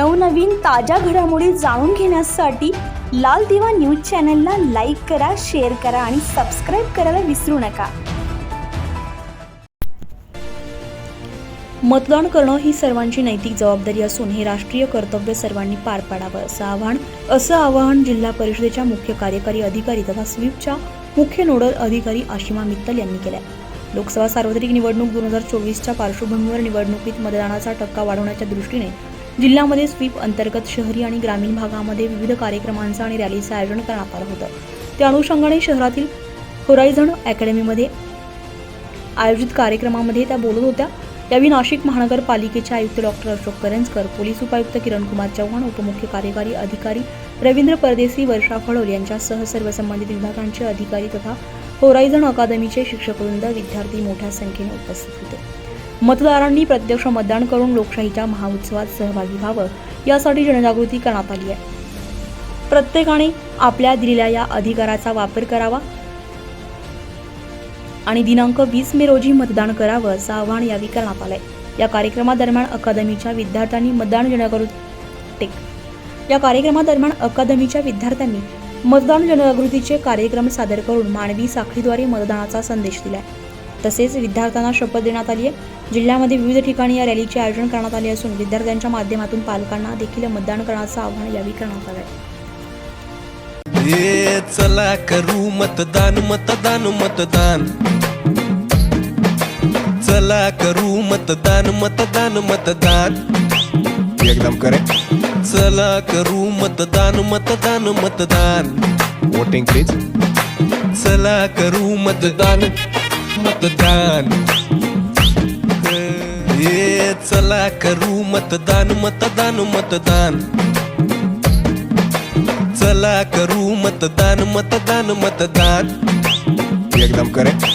नवनवीन ताज्या घडामोडी जाणून घेण्यासाठी लाल दिवा न्यूज चॅनलला लाईक करा शेअर करा आणि सबस्क्राईब करायला विसरू नका. मतदान करणं ही सर्वांची नैतिक जबाबदारी असून हे राष्ट्रीय कर्तव्य सर्वांनी पार पाडावं असं आव्हान असं आवाहन जिल्हा परिषदेच्या मुख्य कार्यकारी अधिकारी तथा स्वीपच्या मुख्य नोडल अधिकारी आशिमा मित्तल यांनी केलं लोकसभा सार्वत्रिक निवडणूक दोन हजार चोवीसच्या पार्श्वभूमीवर निवडणुकीत मतदानाचा टक्का वाढवण्याच्या दृष्टीने जिल्ह्यामध्ये स्वीप अंतर्गत शहरी आणि ग्रामीण भागामध्ये विविध कार्यक्रमांचं आणि रॅलीचं आयोजन करण्यात आलं होतं. त्या अनुषंगाने शहरातील होरायझन अकॅडमीमध्ये आयोजित कार्यक्रमामध्ये त्या बोलत होत्या. यावेळी नाशिक महानगरपालिकेचे आयुक्त डॉक्टर अशोक करंजकर पोलीस उपायुक्त किरण कुमार चव्हाण उपमुख्य कार्यकारी अधिकारी रवींद्र परदेसी वर्षा फडोल यांच्यासह सर्व संबंधित विभागांचे अधिकारी तथा होरायझन अकादमीचे शिक्षकवृंद विद्यार्थी मोठ्या संख्येने उपस्थित होते. मतदारांनी प्रत्यक्ष मतदान करून लोकशाहीच्या महाउत्सवात सहभागी व्हावं यासाठी जनजागृती करण्यात आली आहे. प्रत्येकाने आपल्या दिलेल्या या अधिकाराचा वापर करावा. आणि दिनांक वीस मे रोजी मतदान करावं असं आवाहन यावेळी करण्यात आलंय. या कार्यक्रमादरम्यान अकादमीच्या विद्यार्थ्यांनी मतदान जनजागृती या कार्यक्रमादरम्यान अकादमीच्या विद्यार्थ्यांनी मतदान जनजागृतीचे कार्यक्रम सादर करून मानवी साखळीद्वारे मतदानाचा संदेश दिलाय. तसेच विद्यार्थ्यांना शपथ देण्यात आली आहे. जिल्ह्यामध्ये विविध ठिकाणी या रॅलीचे आयोजन करण्यात आले असून विद्यार्थ्यांच्या माध्यमातून पालकांना देखील मतदान करण्याचं आवाहन यावेळी करण्यात आलं आहे. ये चला करू मतदान मतदान मतदान. चला करू मतदान मतदान मतदान. एकदम करेक्ट चला करू मतदान मतदान मतदान. वोटिंग प्लीज चला करू मतदान. मतदान. ये चला करू मतदान मतदान मतदान. चला करू मतदान मतदान मतदान. एकदम करेक्ट.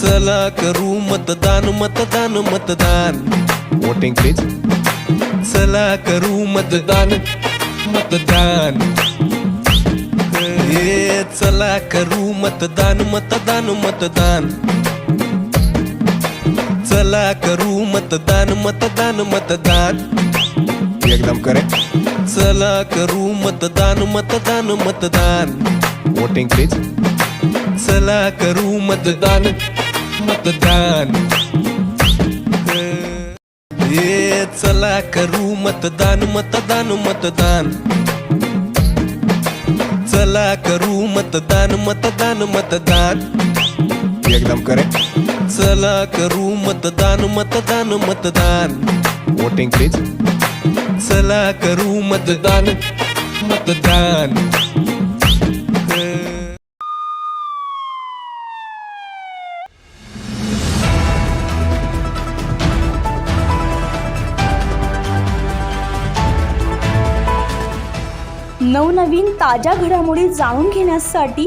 चला करू मतदान मतदान मतदान. वोटिंग प्लीज चला करू मतदान मतदान. ये चला करू मतदान मतदान मतदान. चला करू मतदान मतदान मतदान. एकदम करेक्ट चला करू मतदान मतदान मतदान. वोटिंग प्लीज चला करू मतदान मतदान. ये चला करू मतदान मतदान मतदान. चला करू मतदान मतदान मतदान. एकदम करेक्ट चला करू मतदान मतदान मतदान. वोटिंग प्लीज चला करू मतदान मतदान. नवनवीन ताज्या घडामोडी जाणून घेण्यासाठी